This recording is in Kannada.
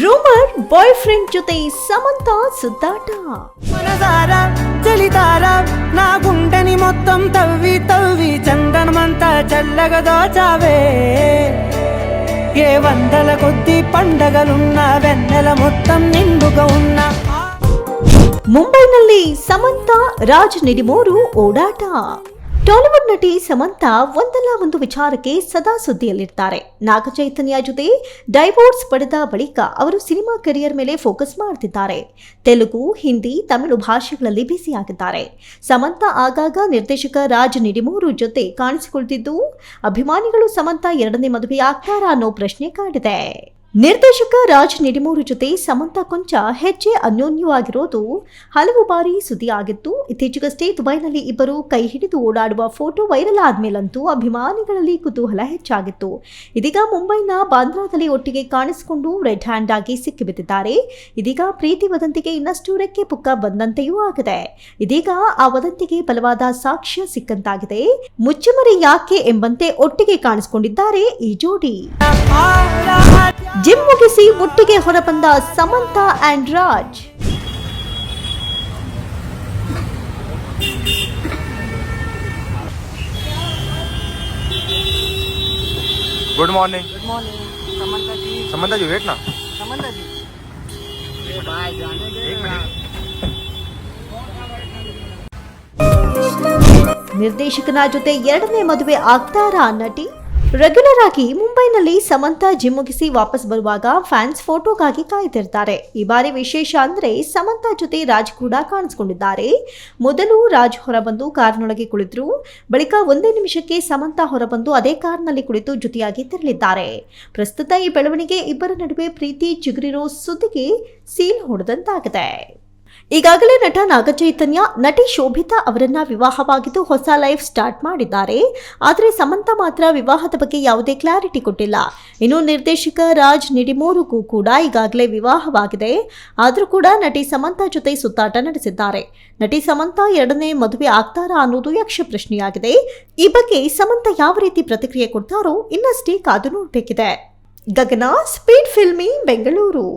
ರೂಮರ್ ಬಾಯ್ ಫ್ರೆಂಡ್ ಜೊತೆ ಸಮಂತ ಸುತ್ತಾಟ మనసార చలితార నా గుండెని మొత్తం తవ్వి తవ్వి చందనమంతా చల్లగా దోచావే ఏ వందల కొద్ది పండగలున్న వెన్నెల మొత్తం నిండుగా ఉన్న ಮುಂಬೈನಲ್ಲಿ ಸಮಂತ ರಾಜ್ ನಿಡಿಮೋರು ಓಡಾಟ ಟಾಲಿವುಡ್ ನಟಿ ಸಮಂತ ಒಂದಲ್ಲ ಒಂದು ವಿಚಾರಕ್ಕೆ ಸದಾ ಸುದ್ದಿಯಲ್ಲಿರ್ತಾರೆ. ನಾಗಚೈತನ್ಯ ಜೊತೆ ಡೈವೋರ್ಸ್ ಪಡೆದ ಬಳಿಕ ಅವರು ಸಿನಿಮಾ ಕೆರಿಯರ್ ಮೇಲೆ ಫೋಕಸ್ ಮಾಡ್ತಿದ್ದಾರೆ. ತೆಲುಗು, ಹಿಂದಿ, ತಮಿಳು ಭಾಷೆಗಳಲ್ಲಿ ಬ್ಯುಸಿಯಾಗಿದ್ದಾರೆ ಸಮಂತ ಆಗಾಗ ನಿರ್ದೇಶಕ ರಾಜ್ ನಿಡಿಮೂರು ಜೊತೆ ಕಾಣಿಸಿಕೊಳ್ತಿದ್ದು, ಅಭಿಮಾನಿಗಳು ಸಮಂತ ಎರಡನೇ ಮದುವೆ ಆಗ್ತಾರಾ ಅನ್ನೋ ಪ್ರಶ್ನೆ ಕಾಡಿದೆ. ನಿರ್ದೇಶಕ ರಾಜ್ ನಿಡಿಮೂರು ಜೊತೆ ಸಮಂತ ಕೊಂಚ ಹೆಚ್ಚೆ ಅನ್ಯೋನ್ಯವಾಗಿರೋದು ಹಲವು ಬಾರಿ ಸುದ್ದಿಯಾಗಿತ್ತು. ಇತ್ತೀಚೆಗಷ್ಟೇ ದುಬೈನಲ್ಲಿ ಇಬ್ಬರು ಕೈ ಹಿಡಿದು ಓಡಾಡುವ ಫೋಟೋ ವೈರಲ್ ಆದ್ಮೇಲಂತೂ ಅಭಿಮಾನಿಗಳಲ್ಲಿ ಕುತೂಹಲ ಹೆಚ್ಚಾಗಿತ್ತು. ಇದೀಗ ಮುಂಬೈನ ಬಾಂದ್ರಾದಲ್ಲಿ ಒಟ್ಟಿಗೆ ಕಾಣಿಸಿಕೊಂಡು ರೆಡ್ ಹ್ಯಾಂಡ್ ಆಗಿ ಸಿಕ್ಕಿಬಿದ್ದಿದ್ದಾರೆ. ಇದೀಗ ಪ್ರೀತಿ ವದಂತಿಗೆ ಇನ್ನಷ್ಟು ರೆಕ್ಕೆ ಪುಕ್ಕ ಬಂದಂತೆಯೂ ಆಗಿದೆ. ಇದೀಗ ಆ ವದಂತಿಗೆ ಬಲವಾದ ಸಾಕ್ಷ್ಯ ಸಿಕ್ಕಂತಾಗಿದೆ. ಮುಚ್ಚುಮರೆ ಯಾಕೆ ಎಂಬಂತೆ ಒಟ್ಟಿಗೆ ಕಾಣಿಸಿಕೊಂಡಿದ್ದಾರೆ ಈ ಜೋಡಿ. ಜಿಮ್ ಮುಗಿಸಿ ಒಟ್ಟಿಗೆ ಹೊರಬಂದ Samantha and Raj. Good morning good morning Samantha ji Samantha ji wait ना समंता ನಿರ್ದೇಶಕನ ಜೊತೆ ಎರಡನೇ ಮದುವೆ ಆಗ್ತಾರಾ ನಟಿ? ರೆಗ್ಯುಲರ್ ಆಗಿ ಮುಂಬೈನಲ್ಲಿ ಸಮಂತ ಜಿಮ್ ಮುಗಿಸಿ ವಾಪಸ್ ಬರುವಾಗ ಫ್ಯಾನ್ಸ್ ಫೋಟೋಗಾಗಿ ಕಾಯ್ತಿರ್ತಾರೆ ಈ ಬಾರಿ ವಿಶೇಷ ಅಂದ್ರೆ ಸಮಂತ ಜೊತೆ ರಾಜ್ ಕೂಡ ಕಾಣಿಸ್ಕೊಂಡಿದ್ದಾರೆ. ಮೊದಲು ರಾಜ್ ಹೊರಬಂದು ಕಾರ್ನೊಳಗೆ ಕುಳಿತರು. ಬಳಿಕ ಒಂದೇ ನಿಮಿಷಕ್ಕೆ ಸಮಂತ ಹೊರಬಂದು ಅದೇ ಕಾರ್ನಲ್ಲಿ ಕುಳಿತು ಜೊತೆಯಾಗಿ ತೆರಳಿದ್ದಾರೆ. ಪ್ರಸ್ತುತ ಈ ಬೆಳವಣಿಗೆ ಇಬ್ಬರ ನಡುವೆ ಪ್ರೀತಿ, ಚಿಗುರಿರೋ ಸುದ್ದಿಗೆ ಸೀಲ್ ಹೊಡೆದಂತಾಗಿದೆ. ಈಗಾಗಲೇ ನಟ ನಾಗಚೈತನ್ಯ, ನಟಿ ಶೋಭಿತಾ ಅವರನ್ನ ವಿವಾಹವಾಗಿದ್ದು ಹೊಸ ಲೈಫ್ ಸ್ಟಾರ್ಟ್ ಮಾಡಿದ್ದಾರೆ. ಆದರೆ ಸಮಂತ ಮಾತ್ರ ವಿವಾಹದ ಬಗ್ಗೆ ಯಾವುದೇ ಕ್ಲಾರಿಟಿ ಕೊಟ್ಟಿಲ್ಲ. ಇನ್ನು ನಿರ್ದೇಶಕ ರಾಜ್ ನಿಡಿಮೋರುಗೂ ಕೂಡ ಈಗಾಗಲೇ ವಿವಾಹವಾಗಿದೆ. ಆದರೂ ಕೂಡ ನಟಿ ಸಮಂತ ಜೊತೆ ಸುತ್ತಾಟ ನಡೆಸಿದ್ದಾರೆ. ನಟಿ ಸಮಂತ ಎರಡನೇ ಮದುವೆ ಆಗ್ತಾರಾ ಅನ್ನೋದು ಯಕ್ಷ ಪ್ರಶ್ನೆಯಾಗಿದೆ ಈ ಬಗ್ಗೆ ಸಮಂತ ಯಾವ ರೀತಿ ಪ್ರತಿಕ್ರಿಯೆ ಕೊಡ್ತಾರೋ ಇನ್ನಷ್ಟೇ ಕಾದು ನೋಡಬೇಕಿದೆ. Gagana speed filmy Bengaluru